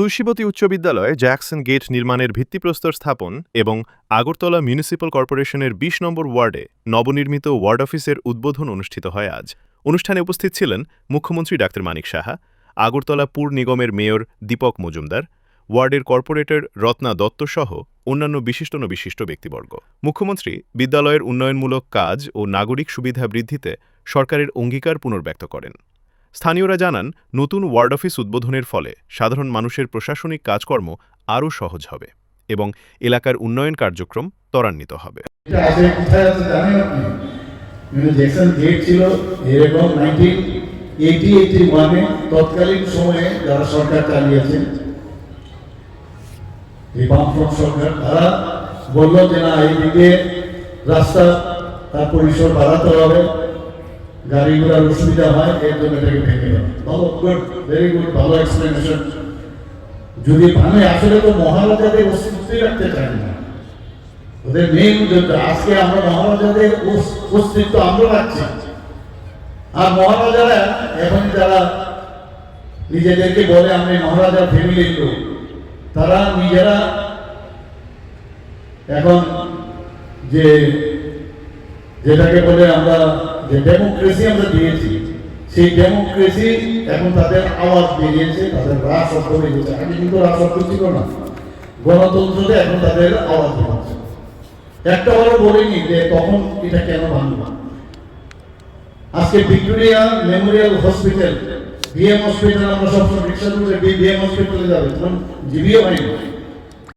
তুলসীবতী উচ্চ বিদ্যালয়ে Jackson gate নির্মাণের ভিত্তিপ্রস্তর স্থাপন এবং আগরতলা মিউনিসিপ্যাল কর্পোরেশনের বিশ নম্বর ওয়ার্ডে নবনির্মিত ওয়ার্ড অফিসের উদ্বোধন অনুষ্ঠিত হয় আজ। অনুষ্ঠানে উপস্থিত ছিলেন মুখ্যমন্ত্রী ডাক্তার মানিক সাহা, আগরতলা পুর নিগমের মেয়র দীপক মজুমদার, ওয়ার্ডের কর্পোরেটর রত্না দত্ত সহ অন্যান্য বিশিষ্ট বিশিষ্ট ব্যক্তিবর্গ। মুখ্যমন্ত্রী, বিদ্যালয়ের উন্নয়নমূলক কাজ ও নাগরিক সুবিধা বৃদ্ধিতে সরকারের অঙ্গীকার পুনর্ব্যক্ত করেন। স্থানীয়রা জানান নতুন ওয়ার্ড অফিস উদ্বোধনের ফলে সাধারণ মানুষের প্রশাসনিক কাজকর্ম আরও সহজ হবে এবং এলাকার উন্নয়ন কার্যক্রম ত্বরান্বিত হবে মানে তৎকালীন সময়ে যারা সরকার চালিয়েছেন এই বামফ্রন্ট সরকার তারা বলল যে না এইদিকে রাস্তা তার পরিসর বাড়াতে হবে গাড়ি ঘোড়ার অসুবিধা হয়, এর জন্য এটাকে ভেঙে ভালো গুড ভেরি গুড ভালো এক্সপ্লেনেশন যদি ভাঙে আসলে তো মহারাজাদের অস্তিত্বই রাখতে চায় না। ওদের মেইন উদ্যোগটা আজকে আমরা মহারাজাদের অস্তিত্ব আমরা রাখছি আর মহারাজারা, এখন যারা নিজেদেরকে বলে আমি মহারাজার ফ্যামিলির লোক তারা নিজেরা এখন যে, যেটাকে বলে আমরা যে ডেমোক্রেসি আমরা দিয়েছি, সেই ডেমোক্রেসি এখন তাদের আওয়াজ বেরিয়েছে, তাদের রাস শব্দ বেরিয়েছে। আগে কিন্তু রাস শব্দ ছিল না, গণতন্ত্রতে এখন তাদের আওয়াজ বেরোচ্ছে একটা বারও বলিনি যে তখন এটা কেন ভাঙবে আজকে Victoria memorial hospital, BM hospital, আমরা সবসময় রিক্সা করে বিএম হসপিটালে যাবে তখন জিবিও হয়নি।